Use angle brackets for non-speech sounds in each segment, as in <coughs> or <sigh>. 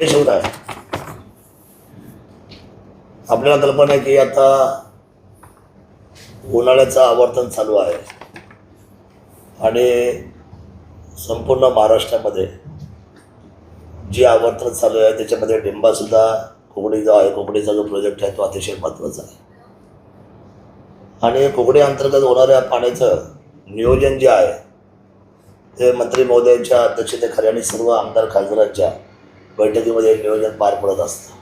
हे शिवराय आपल्याला कल्पना आहे की आता उन्हाळ्याचं आवर्तन चालू आहे. आणि संपूर्ण महाराष्ट्रामध्ये जे आवर्तन चालू आहे त्याच्यामध्ये डिंबासुद्धा कोकणी जो आहे कोकणीचा जो प्रोजेक्ट आहे तो अतिशय महत्त्वाचा आहे. आणि कोकणी अंतर्गत होणाऱ्या पाण्याचं नियोजन जे आहे ते मंत्री महोदयांच्या अध्यक्षतेखाली आणि सर्व आमदार खासदारांच्या बैठकीमध्ये नियोजन पार पडत असतं.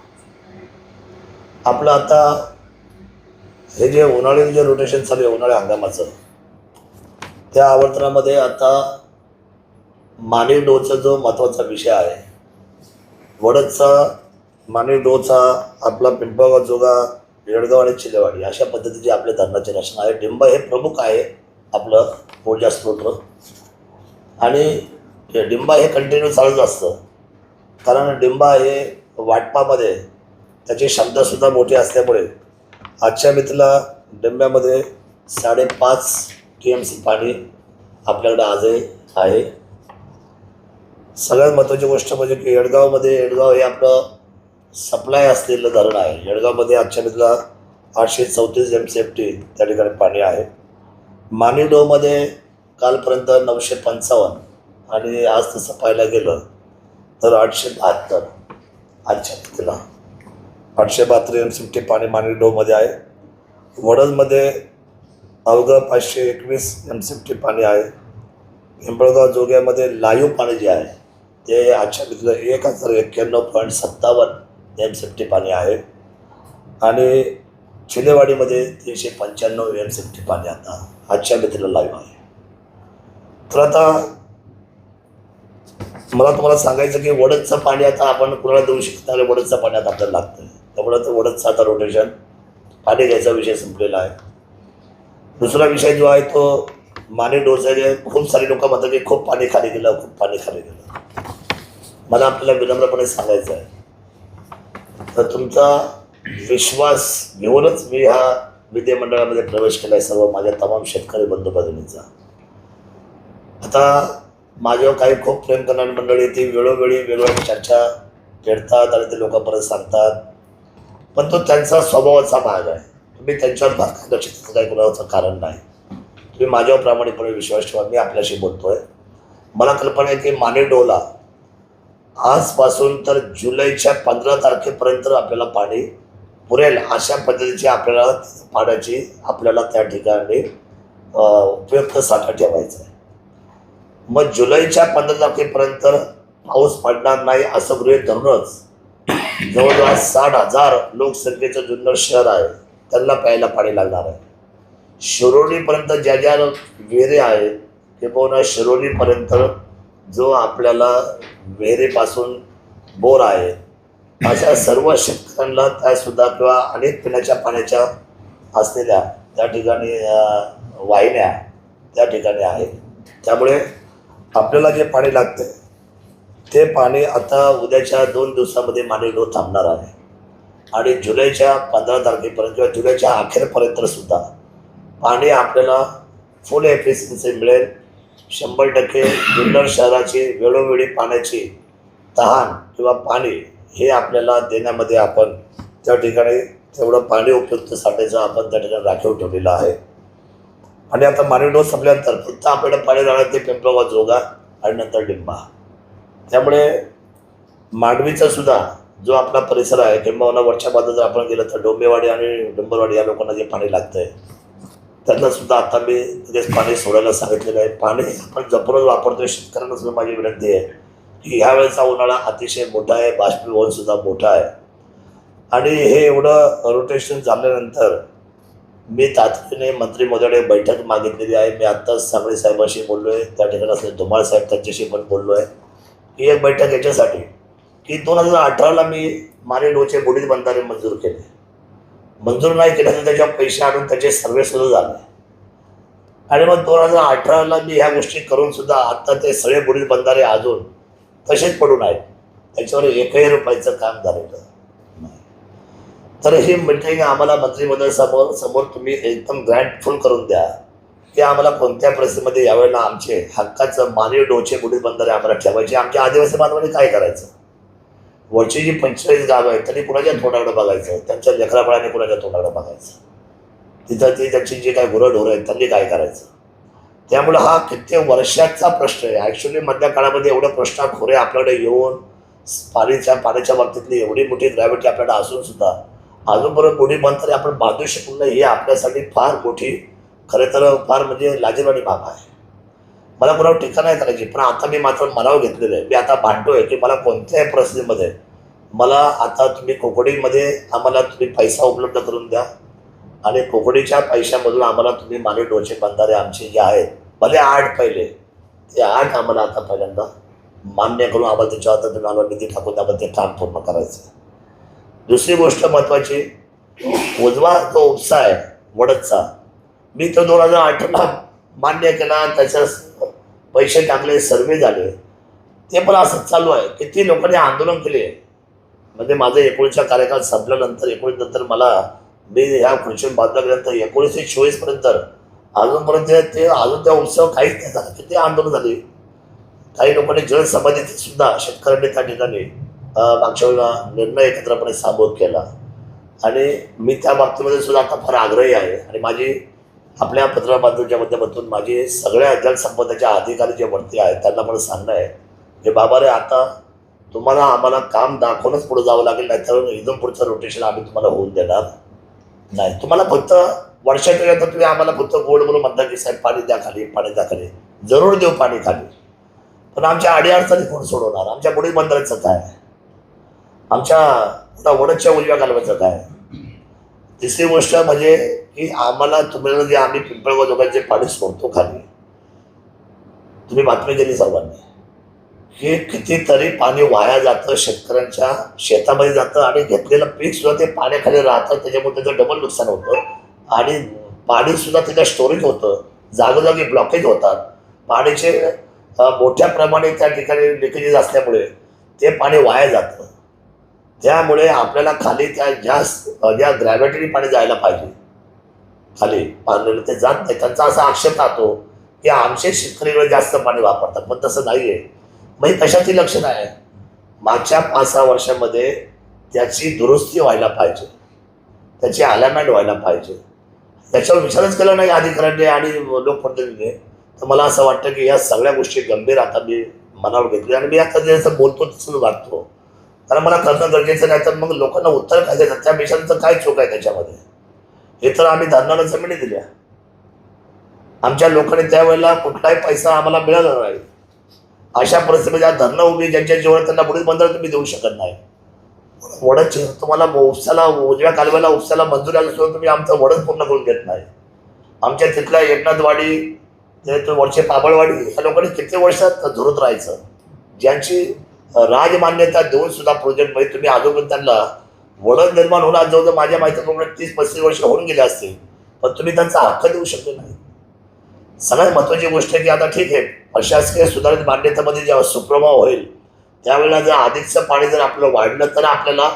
आपलं आता हे जे उन्हाळी जे रोटेशन चालू आहे उन्हाळ्या हंगामाचं त्या आवर्तनामध्ये आता मानवी डोचा जो महत्त्वाचा विषय आहे वडदचा मानवी डोचा आपला पिंपळगाव जोगा येडगाव आणि चिलेवाडी अशा पद्धतीचे आपले धरणाचे रचना आहे. डिंब हे प्रमुख आहे आपलं ऊर्जा स्त्रोत आणि हे डिंबा हे कंटिन्यू चालूच असतं. कारण डिंबा हे वाटपामध्ये त्याची क्षमतासुद्धा मोठी असल्यामुळे आजच्या मितीला डिंब्यामध्ये साडेपाच टी एम सी पाणी आपल्याकडे आजही आहे. सगळ्यात महत्त्वाची गोष्ट म्हणजे की येडगावमध्ये येडगाव हे आपलं सप्लाय असलेलं धरण आहे. येडगावमध्ये आजच्या मितीला आठशे चौतीस एम सी एफ टी त्या ठिकाणी पाणी आहे. मानिडोमध्ये कालपर्यंत नऊशे पंचावन्न आणि आज तसं पाहायला गेलं तर आठशे बहात्तर. आजच्या मितीला आठशे बहात्तर एम सी टी पाणी मानी डोमध्ये आहे. वडदमध्ये अवघं पाचशे एकवीस एम सी टी पाणी आहे. पिंपळगाव जोग्यामध्ये लाईव पाणी जे आहे ते आजच्या तिथलं एक हजार एक्क्याण्णव पॉईंट सत्तावन्न एम सी टी पाणी आहे. आणि चिलेवाडीमध्ये तीनशे पंच्याण्णव एम सी टी पाणी आता आजच्या मितीला लाईव्ह आहे. तर आता मला तुम्हाला सांगायचं की वडदचं पाणी आता आपण कुणाला देऊ शकत वडदचं पाणी आता आपल्याला लागतं त्यामुळे तर वडदचं आता रोटेशन पाणी घ्यायचा विषय संपलेला आहे. दुसरा विषय जो आहे तो माने डोसाचे खूप सारे लोक म्हणतात की खूप पाणी खाली गेलं खूप पाणी खाली गेलं. मला आपल्याला विनम्रपणे सांगायचं आहे. तर तुमचा विश्वास घेऊनच मी ह्या विधिमंडळामध्ये प्रवेश केला आहे सर्व माझ्या तमाम शेतकरी बंधू भगिनींचा आता माझ्यावर काही खूप प्रेम करणारी मंडळी ती वेळोवेळी वेगवेगळ्या चर्चा खेळतात आणि ते लोकांपर्यंत सांगतात. पण तो त्यांचा स्वभावाचा भाग आहे. तुम्ही त्यांच्यावर भाग लक्ष काही कुणाचं कारण नाही. तुम्ही माझ्यावर प्रामाणिकपणे विश्वास ठेवा मी आपल्याशी बोलतोय. मला कल्पना आहे की माने डोला आजपासून तर जुलैच्या पंधरा तारखेपर्यंत आपल्याला पाणी पुरेल अशा पद्धतीची आपल्याला पाण्याची आपल्याला त्या ठिकाणी उपयुक्त साठा ठेवायचा आहे. मग जुलैच्या पंधरा तारखेपर्यंत पाऊस पडणार नाही असं गृहीत धरूनच जवळजवळ साठ हजार लोकसंख्येचं जुन्नर शहर आहे त्यांना प्यायला पाणी लागणार आहे. शिरोलीपर्यंत ज्या ज्या विहिरे आहेत किंवा शिरोलीपर्यंत जो आपल्याला विहिरीपासून बोर आहे अशा सर्व शेतकऱ्यांना त्यासुद्धा किंवा अनेक पिण्याच्या पाण्याच्या असलेल्या त्या ठिकाणी वाहिन्या त्या ठिकाणी आहेत. त्यामुळे आपल्याला जे पाणी लागतं ते पाणी आता उद्याच्या दोन दिवसामध्ये मानेलो थांबणार आहे. आणि जुलैच्या पंधरा तारखेपर्यंत किंवा जुलैच्या अखेरपर्यंत सुद्धा पाणी आपल्याला फुल एफिशियन्सी मिळेल. शंभर टक्के जुन्नर शहराची वेळोवेळी पाण्याची तहान किंवा पाणी हे आपल्याला देण्यामध्ये आपण त्या ठिकाणी तेवढं पाणी उपयुक्त साठायचं आपण त्या ठिकाणी राखीव ठेवलेलं आहे. आणि आता मानवी डोस संपल्यानंतर फक्त आपल्याला पाणी राहणार ते पिंपळवा जोगा आणि नंतर डिंबा त्यामुळे मांडवीचा सुद्धा जो आपला परिसर आहे किंबहुना वरच्या बाजूला जर आपण गेलं तर डोंबेवाडी आणि डोंबरवाडी या लोकांना जे पाणी लागतं आहे त्यांना सुद्धा आता मी लगेच पाणी सोडायला सांगितलेलं आहे. पाणी आपण जपूनच वापरतोय शेतकऱ्यांना सुद्धा माझी विनंती आहे की ह्या वेळेचा उन्हाळा अतिशय मोठा आहे बाष्पीभवन सुद्धा मोठा आहे. आणि हे एवढं रोटेशन झाल्यानंतर मी तातडीने मंत्री बैठक मागितलेली आहे. मी आत्ताच सांगळे साहेबांशी बोललो आहे त्या ठिकाणी असले धुमाळ साहेब त्यांच्याशी पण बोललो आहे ही एक बैठक याच्यासाठी की दोन हजार अठराला मी माने डोचे बुडीत बंधारे मंजूर केले. मंजूर नाही केलं तर त्याच्यावर पैसे आणून त्याचे सर्वे सुरू झाले. आणि मग दोन हजार अठराला मी ह्या गोष्टी करून सुद्धा ते सगळे बुडीत बंधारे अजून तसेच पडून आहेत. त्याच्यावर एकही रुपयाचं काम झालेलं तर ही मिटिंग आम्हाला मंत्रिमंडळ समोर समोर तुम्ही एकदम ग्रँडफुल करून द्या. की आम्हाला कोणत्या परिस्थितीमध्ये यावेळेला आमचे हक्काचं मानवी डोचे बुडीत बंधारे आम्हाला ठेवायचे. आमच्या आदिवासी बांधवांनी काय करायचं? वरची जी पंचेचाळीस गावं आहेत त्यांनी कुणाच्या तोंडाकडे बघायचं? त्यांच्या लेखराफळाने कुणाच्या तोंडाकडे बघायचं? तिथं ती त्यांची जी काही गुरंढोरं आहेत त्यांनी काय करायचं? त्यामुळे हा कित्येक वर्षाचा प्रश्न आहे. ॲक्च्युली मधल्या काळामध्ये एवढं प्रश्नाखोरे आपल्याकडे येऊन पाणीच्या पाण्याच्या बाबतीतली एवढी मोठी ग्रॅव्हिटी आपल्याकडे असून सुद्धा अजूनपर्यंत कोणी म्हणतात आपण बांधू शकलो नाही हे आपल्यासाठी फार मोठी खरं तर फार म्हणजे लाजीरवाणी बाब आहे. मला कोणावर टीका नाही करायची पण आता मी मात्र मनावर घेतलेलं आहे. मी आता भांडतोय की मला कोणत्याही परिस्थितीमध्ये मला आता तुम्ही कोकणीमध्ये आम्हाला तुम्ही पैसा उपलब्ध करून द्या आणि कोकणीच्या पैशामधून आम्हाला तुम्ही माने डोचे बंधारे आमचे जे आहेत भले आठ पहिले ते आठ आम्हाला आता पहिल्यांदा मान्य करून आम्हाला त्याच्यावर तुम्ही आम्हाला निधी टाकून आम्हाला ते काम पूर्ण करायचं. दुसरी गोष्ट महत्त्वाची उजवा जो उपसा आहे वडदचा. मी तो दोन हजार अठरा मान्य केला त्याच्या पैसे टाकले सर्वे झाले. ते पण असं चालू आहे. किती लोकांनी आंदोलन केले. म्हणजे माझं एकोणीसचा कार्यकाळ संपल्यानंतर एकोणीस नंतर मला मी ह्या खुर्चीवर बांधला गेल्यानंतर एकोणीसशे चोवीसपर्यंत अजूनपर्यंत ते अजून त्या उत्सव काहीच नाही झाला. किती आंदोलन झाली. काही लोकांनी जल सुद्धा शेतकऱ्यांनी त्या ठिकाणी मागच्या वेळेला निर्णय एकत्रपणे सामोर केला. आणि मी त्या बाबतीमध्ये सुद्धा आता फार आग्रही आहे. आणि माझी आपल्या पत्रबांधूच्या माध्यमातून माझी सगळ्या जलसंपदाच्या अधिकारी जे वरती आहेत त्यांना मला सांगणं आहे की बाबा रे आता तुम्हाला आम्हाला काम दाखवूनच पुढे जावं लागेल नाही तर एकदम पुढचं रोटेशन आम्ही तुम्हाला होऊन देणार नाही. तुम्हाला फक्त वर्षाच्या तर तुम्ही आम्हाला फक्त गोड बोलून म्हणता की साहेब पाणी द्या खाली पाणी द्या खाली. जरूर देऊ पाणी खाली. पण आमच्या अडीअडचणी कोण सोडवणार? आमच्या पुढील बंदराचं काय? आमच्या आता उजव्या उजव्या जात काय तिसरी गोष्ट म्हणजे की आम्हाला तुम्हाला जे आम्ही पिंपळगाव दोघांचे पाणी सोडतो खाली. तुम्ही बातमी दिली सर्वांनी. की कितीतरी पाणी वाया जातं शेतकऱ्यांच्या शेतामध्ये जातं आणि घेतलेलं पीक सुद्धा ते पाण्याखाली राहतं त्याच्यामुळे त्याचं डबल नुकसान होतं. आणि पाणी सुद्धा त्याचं स्टोरेज होतं जागोजागी ब्लॉकेज होतात. पाण्याचे मोठ्या प्रमाणे त्या ठिकाणी लिकेजेस असल्यामुळे ते पाणी वाया जातं. त्यामुळे आपल्याला खाली त्या जास्त ज्या ग्रॅव्हिटीने पाणी जायला पाहिजे. खाली पाणी ते जात नाही. त्यांचा असा आक्षेप राहतो की आमचे शेतकरीकडे जास्त पाणी वापरतात पण तसं नाही आहे मग तशाची कशाची लक्षण आहे? मागच्या पाच सहा वर्षामध्ये त्याची दुरुस्ती व्हायला पाहिजे. त्याची अलाइनमेंट व्हायला पाहिजे. त्याच्यावर विचारच केला नाही अधिकाऱ्यांनी आणि लोकप्रतिनिधीने. तर मला असं वाटतं की या सगळ्या गोष्टी गंभीर आता मी मनावर घेतली आणि मी आता जे बोलतो तसंच वाटतो कारण मला करणं गरजेचं नाही तर मग लोकांना उत्तर काय द्यायचं त्या पेशांचं काय चूक आहे त्याच्यामध्ये? हे तर आम्ही धरणाला जमिनी दिल्या. आमच्या लोकांनी त्यावेळेला कुठलाही पैसा आम्हाला मिळाला नाही. अशा परिस्थितीमध्ये आज धरणं उभी ज्यांच्या जेवढं त्यांना पुढील बंदर तुम्ही देऊ शकत नाही. वडच तुम्हाला उपसाला उजव्या कालव्याला उपसाला मंजूर आलं सुद्धा तुम्ही आमचं वडच पूर्ण करून देत नाही. आमच्या तिथल्या एकनाथवाडी ते वरचे पाबळवाडी ह्या लोकांनी किती वर्षात धुरत राहायचं? ज्यांची राजमान्यता देऊन सुद्धा प्रोजेक्टमध्ये तुम्ही अजून त्यांना वडद निर्माण होऊन आज जवळजवळ माझ्या माहितीप्रमाणे तीस पस्तीस वर्ष होऊन गेले असतील पण तुम्ही त्यांचा हक्क देऊ शकले नाही. सगळ्यात महत्त्वाची गोष्ट आहे की आता ठीक आहे प्रशासकीय सुधारित मान्यतेमध्ये जेव्हा सुप्रभाव होईल त्यावेळेला जर अधिकचं पाणी जर आपलं वाढलं तर आपल्याला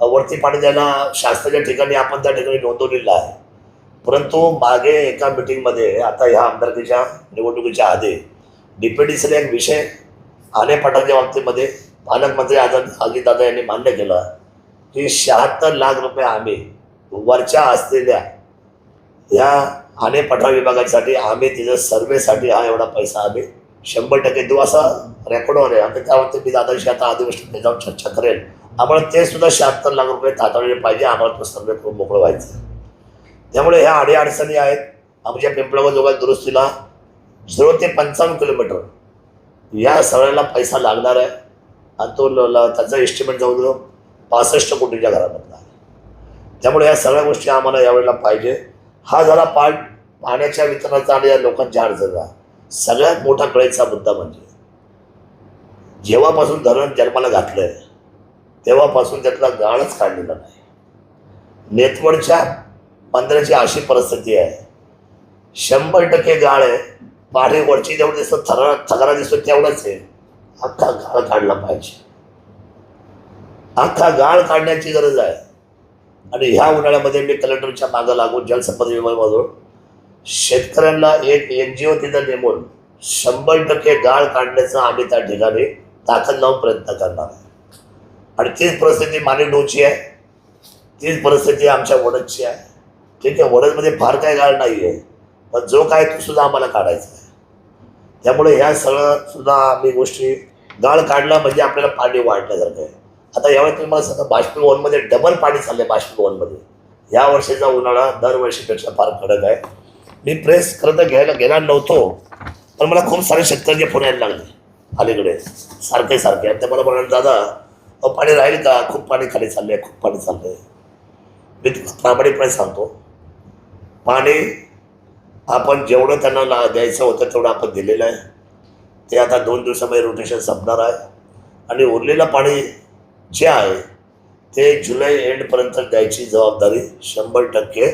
वरती पाणी द्यायला शास्त्राच्या ठिकाणी आपण त्या ठिकाणी नोंदवलेलं आहे. परंतु मागे एका मिटिंगमध्ये आता ह्या आमदारकीच्या निवडणुकीच्या आधी डीपीडीसीने एक विषय आलेपाटाच्या बाबतीमध्ये पालकमंत्री आझाद अजितदादा यांनी मान्य केलं की शहात्तर लाख रुपये आम्ही वरच्या असलेल्या या आणि पठार विभागासाठी आम्ही तिथं सर्वेसाठी हा एवढा पैसा आम्ही शंभर टक्के देऊ असा रेकॉर्डवर आहे. आणि त्यावरती मी दादाशी आता अधिवेशनात जाऊन चर्चा करेल आम्हाला ते सुद्धा शहात्तर लाख रुपये तातडीने पाहिजे आम्हाला तो सर्वे करून मोकळं व्हायचं त्यामुळे ह्या अडी अडचणी आहेत. आमच्या पिंपळगाव जोगा दुरुस्तीला झिरो ते पंचावन्न किलोमीटर या सगळ्याला पैसा लागणार आहे. आणि तो ल- ल- त्याचा एस्टिमेट जवळजवळ पासष्ट कोटीच्या घरामधला आहे त्यामुळे या सगळ्या गोष्टी आम्हाला यावेळेला पाहिजे. हा झाला पार्ट पाण्याच्या वितरणाचा आणि या लोकांच्या अडचणीचा. सगळ्यात मोठा कळेचा मुद्दा म्हणजे जेव्हापासून धरण जन्माला घातलंय तेव्हापासून त्यातला गाळच काढलेला नाही. नेतवडच्या बंदराची अशी परिस्थिती आहे. शंभर टक्के गाळ आहे. पाठीवरची जेवढं दिसतं थरा थगारा दिसतो तेवढंच आहे. अख्खा गाळ काढला पाहिजे. अख्खा गाळ काढण्याची गरज आहे. आणि ह्या उन्हाळ्यामध्ये मी कलेक्टरच्या मागं लागून जलसंपदा विभागामधून शेतकऱ्यांना एक एन जी ओ तिथं नेमून शंभर टक्के गाळ काढण्याचा आम्ही त्या ठिकाणी ताकद लावून प्रयत्न करणार आहे. आणि तीच परिस्थिती मानेडोची आहे. तीच परिस्थिती आमच्या वडदची आहे. ठीक आहे वडदमध्ये फार काही गाळ नाही आहे पण जो काय तो सुद्धा आम्हाला काढायचा आहे. त्यामुळे ह्या सगळं सुद्धा आम्ही गोष्टी गाळ काढला म्हणजे आपल्याला पाणी वाढण्यासारखं आहे. आता यावेळी मला सांगा बाष्पीभवनमध्ये डबल पाणी चाललंय बाष्पीभवनमध्ये या वर्षीचा उन्हाळा दरवर्षीपेक्षा फार कडक आहे. मी प्रेस खरं तर घ्यायला गेला नव्हतो पण मला खूप सारे शेतकऱ्यांचे फोन यायला लागले अलीकडे. सारखे सारखे. आणि ते मला म्हणाले दादा अहो पाणी राहील का? खूप पाणी खाली चाललंय खूप पाणी चाललंय. मी प्रामाणिकपणे सांगतो पाणी आपण जेवढं त्यांना द्यायचं होतं तेवढं आपण दिलेलं आहे. ते आता दोन दिवसामध्ये रोटेशन संपणार आहे. आणि उरलेलं पाणी जे आहे ते जुलै एंडपर्यंत द्यायची जबाबदारी शंभर टक्के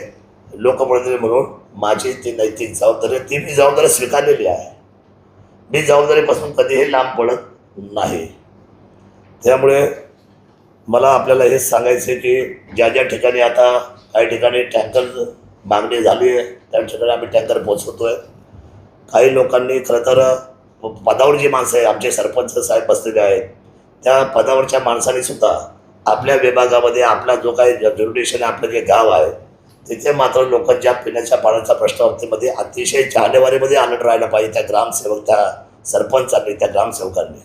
लोकप्रतिनिधी म्हणून माझी ती नैतिक जबाबदारी आहे. ती मी जबाबदारी स्वीकारलेली आहे. मी जबाबदारीपासून कधीही लांब पडत नाही. त्यामुळे मला आपल्याला हेच सांगायचं आहे की ज्या ज्या ठिकाणी आता काही ठिकाणी टँकर मागणी झाली आहे त्या ठिकाणी आम्ही टँकर पोचवतो आहे काही लोकांनी खरं तर पदावर जी माणसं आहे आमचे सरपंच साहेब बसलेले आहेत त्या पदावरच्या माणसाने सुद्धा आपल्या विभागामध्ये आपला जो काही ज्युरिडिशन आपलं जे गाव आहे तिथे मात्र लोकांच्या पिण्याच्या पाण्याच्या प्रश्नावरतीमध्ये अतिशय जानेवारीमध्ये अलर्ट राहायला पाहिजे त्या ग्रामसेवक त्या सरपंचांनी त्या ग्रामसेवकांनी.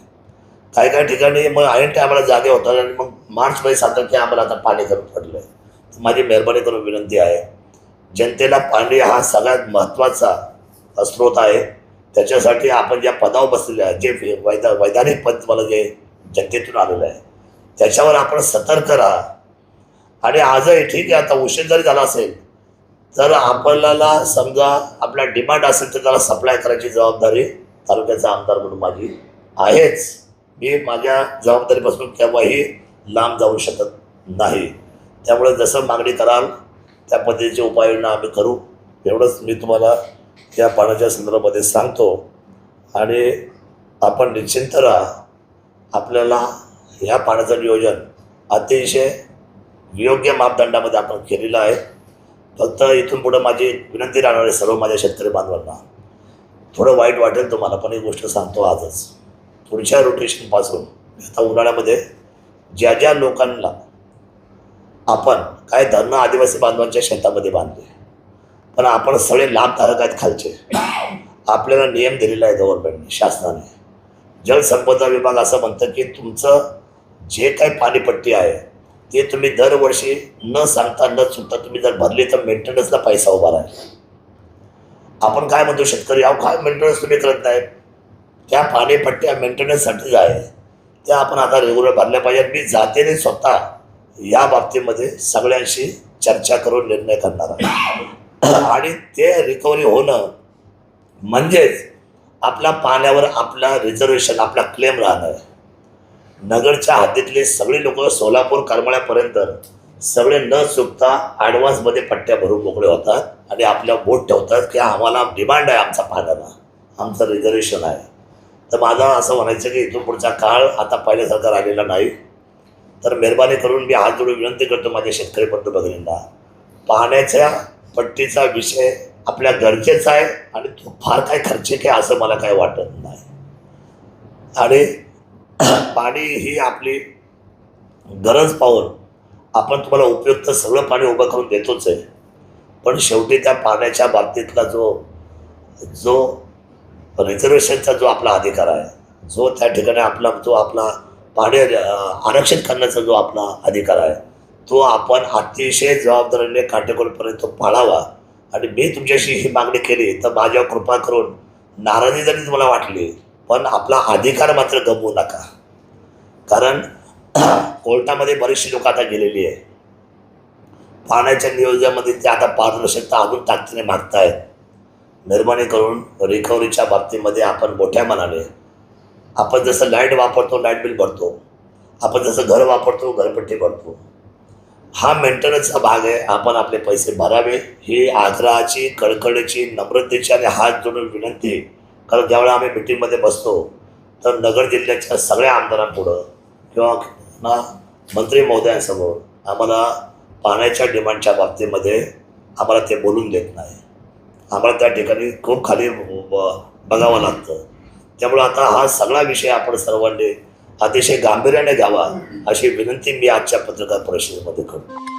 काही काही ठिकाणी मग ऐन टायमाला जागे होतात आणि मग मार्चमध्ये सांगतात की आम्हाला आता पाणी करून पडलं आहे माझी मेहरबानी करून विनंती आहे जनतेला पाणी हा सगळ्यात महत्त्वाचा स्रोत आहे. त्याच्यासाठी आपण ज्या पदावर बसलेले आहे जे वैदा वैधानिक पद मला जे जनतेतून आलेलं आहे त्याच्यावर आपण सतर्क राहा. आणि आजही ठीक आहे आता उशीर जरी झाला असेल तर आपल्याला समजा आपला डिमांड असेल तर त्याला सप्लाय करायची जबाबदारी तालुक्याचा आमदार म्हणून माझी आहेच. मी माझ्या जबाबदारीपासून केव्हाही लांब जाऊ शकत नाही. त्यामुळे जसं मागणी कराल त्या पद्धतीची उपाययोजना आम्ही करू. एवढंच मी तुम्हाला या पाण्याच्या संदर्भामध्ये सांगतो. आणि आपण निश्चिंत राहा. आपल्याला ह्या पाण्याचं नियोजन अतिशय योग्य मापदंडामध्ये आपण केलेलं आहे. फक्त इथून पुढं माझी विनंती राहणार आहे सर्व माझ्या शेतकरी बांधवांना. थोडं वाईट वाटेल तुम्हाला पण एक गोष्ट सांगतो आजच. पुढच्या रोटेशनपासून आता उन्हाळ्यामध्ये ज्या ज्या लोकांना आपण काय धरणं आदिवासी बांधवांच्या शेतामध्ये बांधले पण आपण सगळे लाभधारक आहेत खालचे. आपल्याला नियम दिलेला आहे गव्हर्नमेंटने शासनाने. जलसंपदा विभाग असं म्हणतं की तुमचं जे काही पाणीपट्टी आहे ते तुम्ही दरवर्षी न सांगता न चुकता तुम्ही जर भरली तर मेंटेनन्सला पैसा उभा राहील. आपण काय म्हणतो शेतकरी अहो काय मेंटेनन्स तुम्ही करत नाही? त्या पाणीपट्ट्या मेंटेनन्ससाठी आहे. त्या आपण आता रेग्युलर भरल्या पाहिजेत. मी जातेने स्वतः या बाबतीमध्ये सगळ्यांशी चर्चा करून निर्णय करणार आहे. <coughs> आणि ते रिकव्हरी होणं म्हणजेच आपल्या पाण्यावर आपला रिझर्वेशन आपला क्लेम राहणं. आहे नगरच्या हद्दीतले सगळे लोक सोलापूर करमाळ्यापर्यंत सगळे न चुकता ॲडव्हान्समध्ये पट्ट्या भरून मोकळे होतात आणि आपल्या बोट ठेवतात की आम्हाला डिमांड आहे आमचा पाण्याला. आमचं रिझर्वेशन आहे. तर माझं असं म्हणायचं की इथून पुढचा काळ आता पहिल्यासारखा राहिलेला नाही. तर मेहरबानी करून मी हात जोडून विनंती करतो माझ्या शेतकरी बंधू भगिनींना पाण्याच्या पट्टीचा विषय आपल्या गरजेचा आहे आणि तो फार काय खर्चिक आहे असं मला काय वाटत नाही. आणि <clears throat> पाणी ही आपली गरज पाहून आपण तुम्हाला उपयुक्त सगळं पाणी उभं करून देतोच आहे. पण शेवटी त्या पाण्याच्या बाबतीतला जो जो रिझर्वेशनचा जो आपला अधिकार आहे जो त्या ठिकाणी आपला जो आपला पाणी आरक्षित करण्याचा जो आपला अधिकार आहे तो आपण अतिशय जबाबदारीने काटेकोरपर्यंत तो पाळावा आणि मी तुमच्याशी ही मागणी केली तर माझ्यावर कृपा करून नाराजी जरी तुम्हाला वाटली पण आपला अधिकार मात्र गमवू नका. कारण <clears throat> कोर्टामध्ये बरीचशी लोक आता गेलेली आहे पाण्याच्या नियोजनामध्ये ते आता पारदर्शकता अजून ताकदीने मागतायत निर्माणी करून रिकव्हरीच्या बाबतीमध्ये आपण मोठ्या मनाने आपण जसं लाइट वापरतो लाइट बिल भरतो आपण जसं घर वापरतो घरपट्टी भरतो हा मेंटेनन्सचा भाग आहे. आपण आपले पैसे भरावे. ही आग्रहाची कडकडीची नम्रतेची आणि हात जोडून विनंती कारण ज्यावेळेला आम्ही मिटिंगमध्ये बसतो तर नगर जिल्ह्याच्या सगळ्या आमदारांपुढं किंवा ना मंत्री महोदयांसमोर आम्हाला पाण्याच्या डिमांडच्या बाबतीमध्ये आम्हाला ते बोलून देत नाही. आम्हाला त्या ठिकाणी खूप खाली ब- बघावं लागतं. त्यामुळं आता हा सगळा विषय आपण सर्वांनी अतिशय गांभीर्याने घ्यावा अशी विनंती मी आजच्या पत्रकार परिषदेमध्ये करतो.